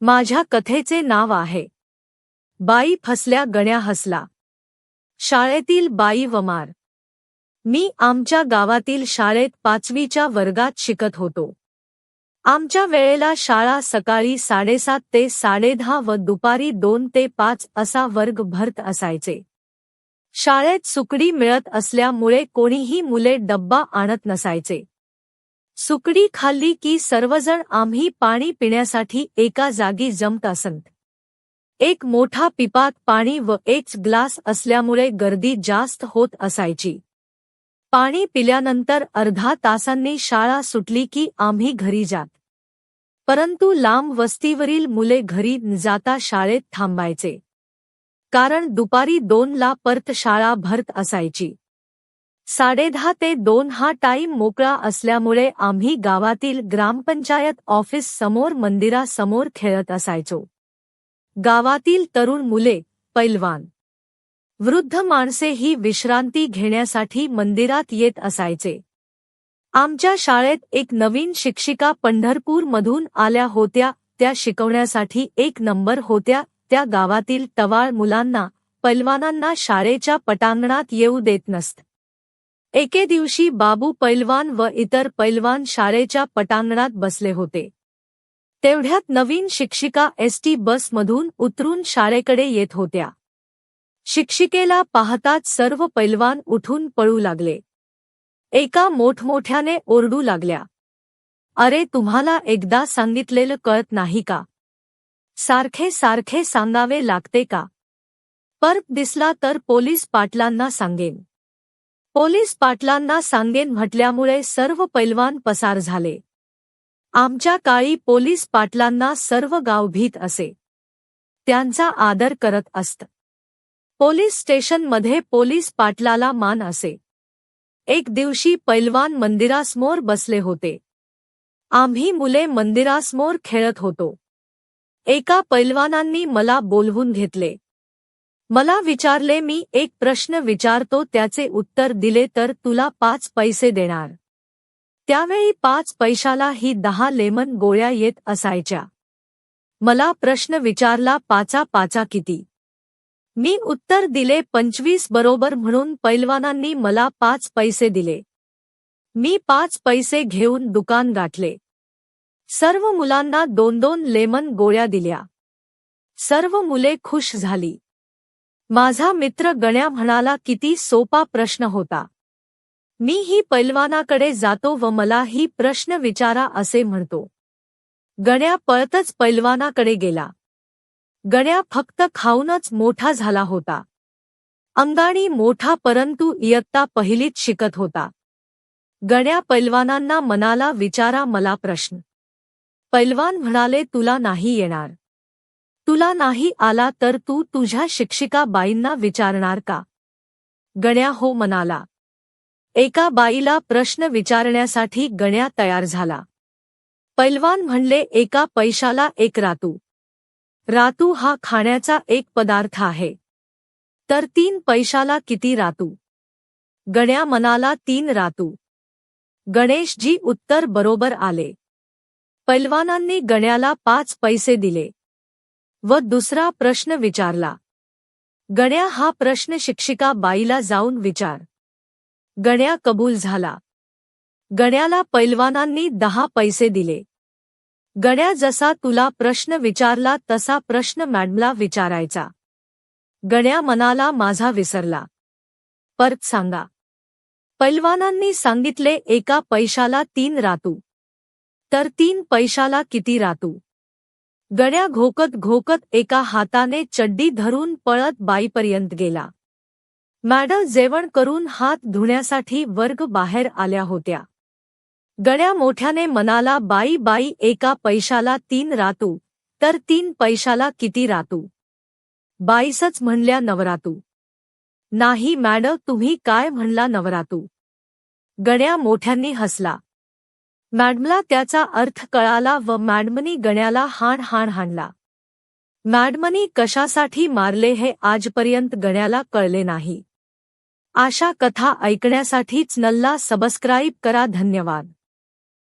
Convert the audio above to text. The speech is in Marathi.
माझ्या कथेचे नाव आहे. बाई फसल्या गण्या हसला. शाळेतील बाई वमार. मी आमच्या गावातील शाळेत पाचवीच्या वर्गात शिकत होतो. आमच्या वेळेला शाळा सकाळी साडेसात ते साडेदहा व दुपारी दोन ते पाच असा वर्ग भरत असायचे. शाळेत सुकडी मिळत असल्यामुळे कोणीही मुले डब्बा आणत नसायचे. सुकडी खाल्ली की सर्वजण आम्ही पाणी पिण्यासाठी एका जागी जमत असंत. एक मोठा पिपात पाणी व एक ग्लास असल्यामुळे गर्दी जास्त होत असायची. पाणी पिल्यानंतर अर्धा तासांनी शाळा सुटली की आम्ही घरी जात. परंतु लांब वस्तीवरील मुले घरी जाता शाळेत थांबायचे. कारण दुपारी दोनला परत शाळा भरत असायची. साडेदहा ते दोन हा टाईम मोकळा असल्यामुळे आम्ही गावातील ग्रामपंचायत ऑफिस समोर मंदिरासमोर खेळत असायचो. गावातील तरुण मुले पैलवान. वृद्ध माणसे ही विश्रांती घेण्यासाठी मंदिरात येत असायचे. आमच्या शाळेत एक नवीन शिक्षिका पंढरपूरमधून आल्या होत्या त्या शिकवण्यासाठी एक नंबर होत्या त्या गावातील टवाळ मुलांना पैलवानांना शाळेच्या पटांगणात येऊ देत नसत. एके दिवशी बाबू पैलवान व इतर पैलवान शाळेच्या पटांगणात बसले होते. तेवढ्यात नवीन शिक्षिका एसटी बसमधून उतरून शाळेकडे येत होत्या. शिक्षिकेला पाहताच सर्व पैलवान उठून पळू लागले. एका मोठमोठ्याने ओरडू लागल्या. अरे तुम्हाला एकदा सांगितलेलं कळत नाही का? सारखे सारखे सांगावे लागते का? परत दिसला तर पोलीस पाटलांना सांगेन. पोलीस पाटलांना सांगेन म्हटल्यामुळे सर्व पैलवान पसार झाले. आमच्या काळी पोलीस पाटलांना सर्व गाव भीत असे. त्यांचा आदर करत असत. पोलीस स्टेशनमध्ये पोलीस पाटलाला मान असे. एक दिवशी पैलवान मंदिरासमोर बसले होते. आम्ही मुले मंदिरासमोर खेळत होतो. एका पैलवानांनी मला बोलवून घेतले. मला विचारले मी एक प्रश्न विचारतो त्याचे उत्तर दिले तर तुला पाच पैसे देणार. त्यावेळी पाच पैशाला ही दहा लेमन गोळ्या येत असायच्या. मला प्रश्न विचारला पाचा पाचा किती? मी उत्तर दिले पंचवीस बरोबर म्हणून पैलवानांनी मला पाच पैसे दिले. मी पाच पैसे घेऊन दुकान गाठले. सर्व मुलांना दोन दोन लेमन गोळ्या दिल्या. सर्व मुले खुश झाली. माझा मित्र गण्या म्हणाला किती सोपा प्रश्न होता. मी ही पैलवानाकडे जातो व मला ही प्रश्न विचारा असे म्हणतो. गण्या पळतच पैलवानाकडे गेला. गण्या फक्त खाऊनच मोठा झाला होता. अंगाणी मोठा परंतु इयत्ता पहिलीत शिकत होता. गण्या पैलवानांना मनाला विचारा मला प्रश्न. पैलवान म्हणाले तुला नाही येणार. तुला नाही आला तर तू तुझ्या शिक्षिका बाईंना विचारणार का? गण्या हो म्हणाला. एका बाईला प्रश्न विचारण्यासाठी गण्या तयार झाला. पैलवान म्हणले एका पैशाला एक रातू. रातू हा खाण्याचा एक पदार्थ आहे. तर तीन पैशाला किती रातू गण्या मनाला तीन रातू गणेशजी उत्तर बरोबर आले. पैलवानांनी गण्याला पाच पैसे दिले. व दुसरा प्रश्न विचारला. गण्या हा प्रश्न शिक्षिका बाईला जाऊन विचार. गण्या कबूल झाला. गण्याला पैलवानांनी दहा पैसे दिले. गण्या जसा तुला प्रश्न विचारला तसा प्रश्न मॅडमला विचारायचा. गण्या मनाला माझा विसरला. परत सांगा. पैलवानांनी सांगितले एका पैशाला तीन रातू. तर तीन पैशाला किती रातू? गड्या घोकत घोकत एका हाताने चड्डी धरून पळत बाईपर्यंत गेला. मॅडम जेवण करून हात धुण्यासाठी वर्ग बाहेर आल्या होत्या. गड्या मोठ्याने मनाला बाई बाई एका पैशाला तीन रातू. तर तीन पैशाला किती रातू बाईसच म्हणल्या नवरातू. नाही मॅडम तुम्ही काय म्हणला नवरातू गण्या मोठ्यांनी हसला. मॅडमला त्याचा अर्थ कळाला व मॅडमनी गण्याला हाण हाण हाणला. मॅडमनी कशासाठी मारले हे आजपर्यंत गण्याला कळले नाही. आशा कथा ऐकण्यासाठीच नल्ला सबस्क्राईब करा धन्यवाद.